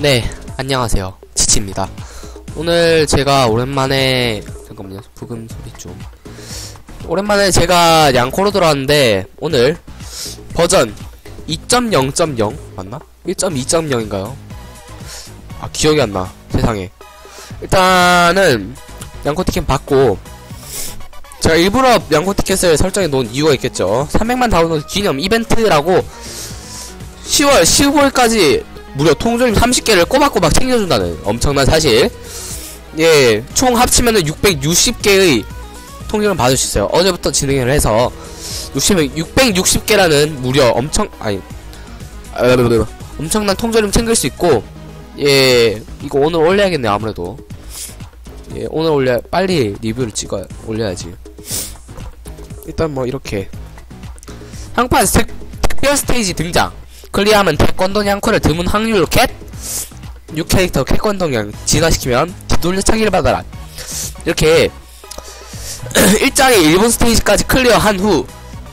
네, 안녕하세요. 치치입니다. 오늘 제가 오랜만에, 잠깐만요, 부금 소리 좀. 오랜만에 제가 양코로 들어왔는데, 오늘 버전 2.0.0 맞나? 1.2.0인가요? 아, 기억이 안 나. 세상에. 일단은, 양코 티켓 받고, 제가 일부러 양코 티켓을 설정해 놓은 이유가 있겠죠. 300만 다운로드 기념 이벤트라고 10월 15일까지 무려 통조림 30개를 꼬박꼬박 챙겨준다는 엄청난 사실. 예, 총 합치면은 660개의 통조림 받을 수 있어요. 어제부터 진행을 해서 60, 660개라는 무려 엄청, 아니, 아, 엄청난 통조림 챙길 수 있고, 예, 이거 오늘 올려야겠네요, 아무래도. 예, 오늘 올려, 빨리 리뷰를 찍어, 올려야지. 일단 뭐, 이렇게. 특, 특별 스테이지 등장. 클리어하면 태권도 냥코를 드문 확률로 캣! 6캐릭터 태권도냥 진화시키면 뒤돌려 차기를 받아라. 이렇게 1장의 일본 스테이지까지 클리어한 후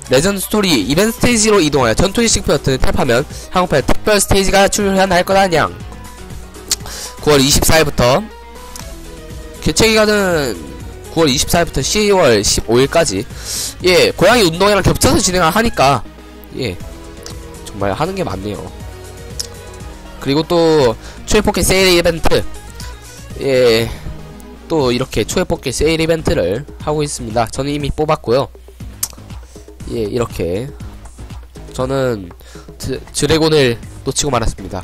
레전드 스토리 이벤트 스테이지로 이동하여 전투의 싱크 버튼을 탭하면 한국판 특별 스테이지가 출현할 거다 냥 9월 24일부터 개최 기간은 9월 24일부터 10월 15일까지 예 고양이 운동이랑 겹쳐서 진행을 하니까 예 정말 하는 게 많네요. 그리고 또 초회 포켓 세일 이벤트 예. 또 이렇게 초회 포켓 세일 이벤트를 하고 있습니다. 저는 이미 뽑았고요. 예, 이렇게 저는 드, 드래곤을 놓치고 말았습니다.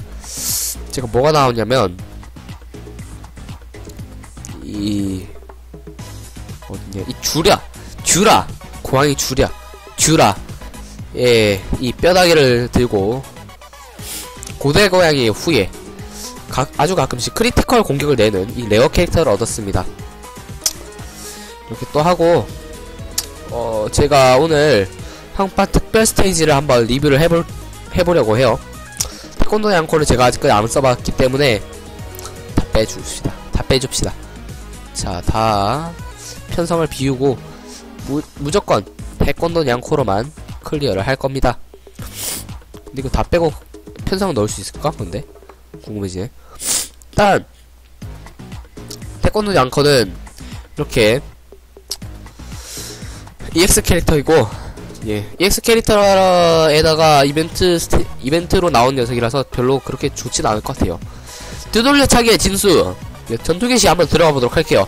제가 뭐가 나오냐면 이 어딨냐? 이 주랴, 듀라, 고양이 주랴, 듀라 예, 이 뼈다귀를 들고 고대 고양이의 후예 가, 아주 가끔씩 크리티컬 공격을 내는 이 레어 캐릭터를 얻었습니다. 이렇게 또 하고 어 제가 오늘 한파 특별 스테이지를 한번 리뷰를 해볼 해보려고 해요. 태권도 양코를 제가 아직까지 안 써봤기 때문에 다 빼줍시다. 다 빼줍시다. 자, 다 편성을 비우고 무, 무조건 태권도 양코로만 클리어를 할 겁니다. 근데 이거 다 빼고 편성 넣을 수 있을까? 근데 궁금해지네. 일단 태권도 양커는 이렇게 EX 캐릭터이고 예 EX 캐릭터에다가 이벤트 스테, 이벤트로 나온 녀석이라서 별로 그렇게 좋진 않을 것 같아요. 두돌려차기의 진수 예, 전투 개시 한번 들어가 보도록 할게요.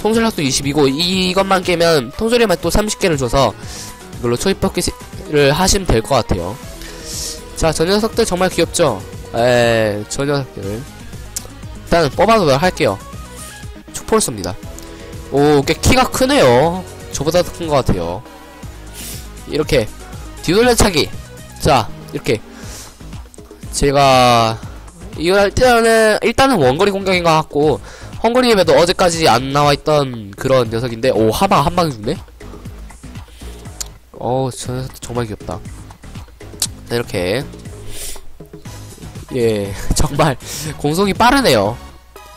통솔력도 20이고 이것만 깨면 통솔력만 또 30개를 줘서 이걸로 초입버킷을 하시면 될 것 같아요. 자, 저 녀석들 정말 귀엽죠? 에, 저 녀석들. 일단 뽑아보도록 할게요. 축폴스입니다. 오, 꽤 키가 크네요. 저보다 더 큰 것 같아요. 이렇게 뒤돌려차기. 자, 이렇게 제가 이거 일단은 일단은 원거리 공격인 것 같고 헝거리맵에도 어제까지 안 나와있던 그런 녀석인데 오 하방 한 방에 죽네. 어우 저 정말 귀엽다. 네, 이렇게 예 정말 공속이 빠르네요.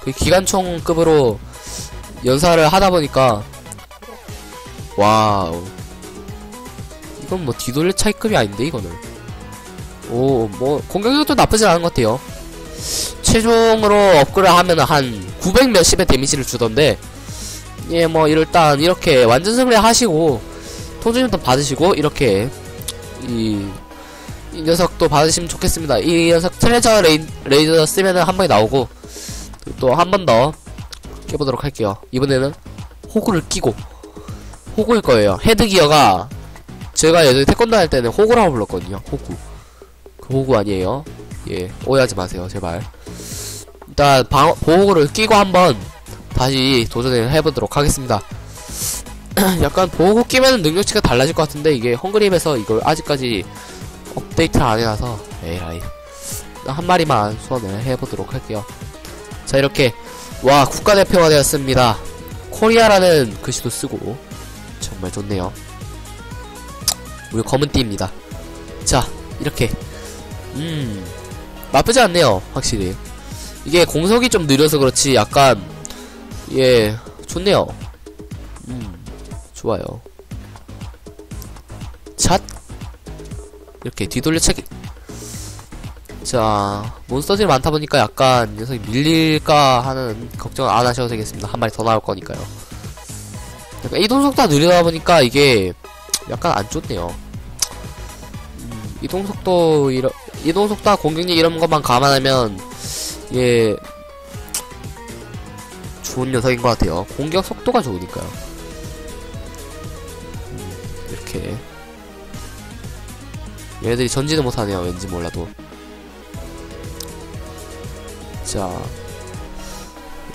그 기관총급으로 연사를 하다 보니까 와우 이건 뭐 뒤돌려 차이급이 아닌데 이거는 오 뭐 공격력도 나쁘진 않은 것 같아요. 최종으로 업그레이드 하면 한 900 몇십의 데미지를 주던데 예 뭐 일단 이렇게 완전 승리 하시고 통주님도 받으시고 이렇게 이, 이 녀석도 받으시면 좋겠습니다. 이 녀석 트레저 레이, 레이저 쓰면은 한 방에 나오고 또 한 번 더 깨보도록 할게요. 이번에는 호구를 끼고 호구일 거예요. 헤드기어가 제가 예전에 태권도 할 때는 호구라고 불렀거든요. 호구. 그 호구 아니에요. 예, 오해하지 마세요, 제발. 일단 방, 보호구를 끼고 한번 다시 도전을 해보도록 하겠습니다. 약간 보호구 끼면 능력치가 달라질 것 같은데 이게 헝그림에서 이걸 아직까지 업데이트를 안 해놔서 에라이 한 마리만 소환을 해보도록 할게요. 자 이렇게 와 국가대표가 되었습니다. 코리아라는 글씨도 쓰고 정말 좋네요. 우리 검은띠입니다. 자 이렇게 음 나쁘지 않네요 확실히 이게 공속이 좀 느려서 그렇지 약간 예 좋네요 음 좋아요 샷 이렇게 뒤돌려 차기 자, 몬스터들이 많다 보니까 약간 녀석이 밀릴까 하는 걱정은 안 하셔도 되겠습니다. 한 마리 더 나올 거니까요. 약간 이동 속도가 느리다 보니까 이게 약간 안 좋네요. 음, 이동 속도, 이런, 이동 속도와 공격력 이런 것만 감안하면, 이게, 좋은 녀석인 것 같아요. 공격 속도가 좋으니까요. 음, 이렇게. 얘네들이 전지는 못하네요. 왠지 몰라도. 자.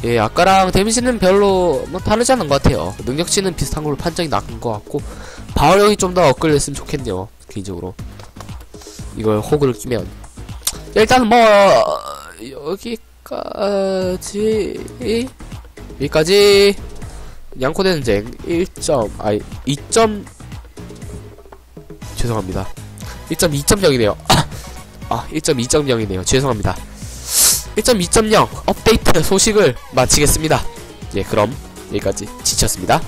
예, 아까랑 데미지는 별로 뭐 다르지 않은 것 같아요. 능력치는 비슷한 걸로 판정이 나은 것 같고, 방어력이 좀 더 업글을 했으면 좋겠네요. 개인적으로. 이걸 호구를 끼면. 일단 뭐, 여기까지, 여기까지, 양코대전쟁 1점, 아니, 2점, 죄송합니다. 1.2.0이네요. 아, 1.2.0이네요. 죄송합니다. 1.2.0 업데이트 소식을 마치겠습니다. 예, 그럼 여기까지 지쳤습니다.